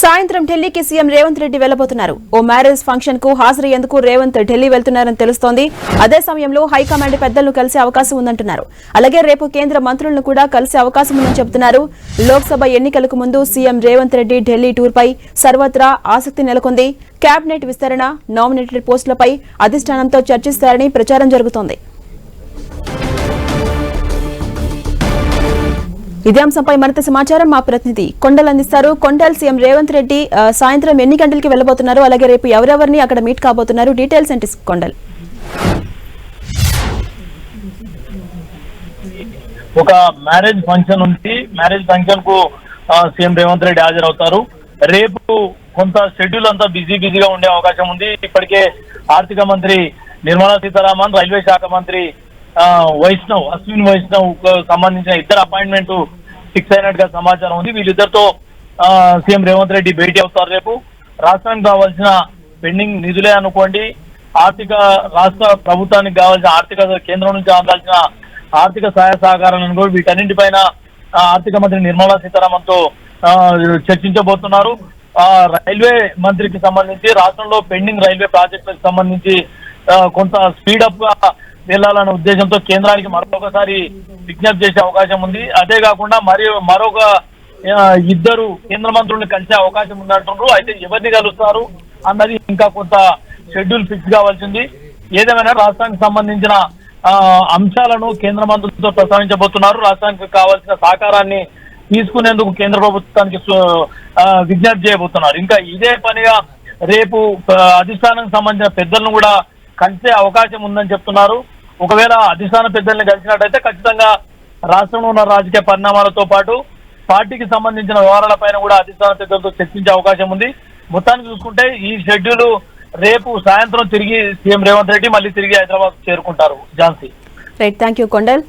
సాయంత్రం ఢిల్లీకి సీఎం రేవంత్ రెడ్డి వెళ్ళబోతున్నారు ఓ మ్యారేజ్ ఫంక్షన్కు హాజరయ్యేందుకు రేవంత్ ఢిల్లీ వెళ్తున్నారని తెలుస్తోంది. అదే సమయంలో హైకమాండ్ పెద్దలను కలిసే అవకాశం ఉందంటున్నారు. అలాగే రేపు కేంద్ర మంత్రులను కూడా కలిసే అవకాశం ఉందని చెబుతున్నారు. లోక్సభ ఎన్నికలకు ముందు సీఎం రేవంత్ రెడ్డి ఢిల్లీ టూర్పై సర్వత్రా ఆసక్తి నెలకొంది. కేబినెట్ విస్తరణ నామినేటెడ్ పోస్టులపై అధిష్టానంతో చర్చిస్తారని ప్రచారం జరుగుతోంది. ఇదే అంశంపై మరింత సమాచారం మా ప్రతినిధి కొండలు అందిస్తారు. కొండల్ సీఎం రేవంత్ రెడ్డి సాయంత్రం ఎన్ని గంటలకి వెళ్ళబోతున్నారు? అలాగే రేపు ఎవరెవరిని అక్కడ మీట్ కాబోతున్నారు? డీటెయిల్స్ ఏంటి కొండల్? ఒక మ్యారేజ్ ఫంక్షన్ ఉంది. మ్యారేజ్ ఫంక్షన్కు సీఎం రేవంత్ రెడ్డి హాజరవుతారు. రేపు కొంత షెడ్యూల్ అంతా బిజీ బిజీగా ఉండే అవకాశం ఉంది. ఇప్పటికే ఆర్థిక మంత్రి నిర్మలా సీతారామన్ రైల్వే శాఖ మంత్రి వైష్ణవ్ అశ్విన్ వైష్ణవ్కు సంబంధించిన ఇద్దరు అపాయింట్మెంట్ ఫిక్స్ అయినట్టుగా సమాచారం ఉంది. వీళ్ళిద్దరితో సీఎం రేవంత్ రెడ్డి భేటీ అవుతారు రేపు. రాష్ట్రానికి కావాల్సిన పెండింగ్ నిధులే అనుకోండి. ఆర్థిక రాష్ట్ర ప్రభుత్వానికి కావాల్సిన ఆర్థిక కేంద్రం నుంచి అందాల్సిన ఆర్థిక సహాయ సహకారాలను కూడా వీటన్నింటిపైన ఆర్థిక మంత్రి నిర్మలా సీతారామన్తో ఆ, చర్చించబోతున్నారు. ఆ, రైల్వే మంత్రికి సంబంధించి రాష్ట్రంలో పెండింగ్ రైల్వే ప్రాజెక్టులకు సంబంధించి కొంత స్పీడప్గా వెళ్ళాలనే ఉద్దేశంతో కేంద్రానికి మరొకసారి విజ్ఞప్తి చేసే అవకాశం ఉంది. అదే కాకుండా మరి మరొక ఇద్దరు కేంద్ర మంత్రుల్ని కలిసే అవకాశం ఉందంటున్నారు అయితే ఎవరిని కలుస్తారు అన్నది ఇంకా కొంత షెడ్యూల్ ఫిక్స్ కావాల్సింది. ఏదేమైనా రాష్ట్రానికి సంబంధించిన ఆ, అంశాలను కేంద్ర మంత్రులతో ప్రస్తావించబోతున్నారు. రాష్ట్రానికి కావాల్సిన సహకారాన్ని తీసుకునేందుకు కేంద్ర ప్రభుత్వానికి విజ్ఞప్తి చేయబోతున్నారు. ఇంకా ఇదే పనిగా రేపు అధిష్టానానికి సంబంధించిన పెద్దలను కూడా కలిసే అవకాశం ఉందని చెప్తున్నారు. ఒకవేళ అధిష్టాన పెద్దల్ని కలిసినట్టయితే ఖచ్చితంగా రాష్ట్రంలో ఉన్న రాజకీయ పరిణామాలతో పాటు పార్టీకి సంబంధించిన వ్యవహారాలపైన కూడా అధిష్టాన పెద్దలతో చర్చించే అవకాశం ఉంది. మొత్తానికి చూసుకుంటే ఈ షెడ్యూల్ రేపు సాయంత్రం తిరిగి సీఎం రేవంత్ రెడ్డి మళ్ళీ తిరిగి హైదరాబాద్ చేరుకుంటారు. Jhansi. Right thank you Kondal.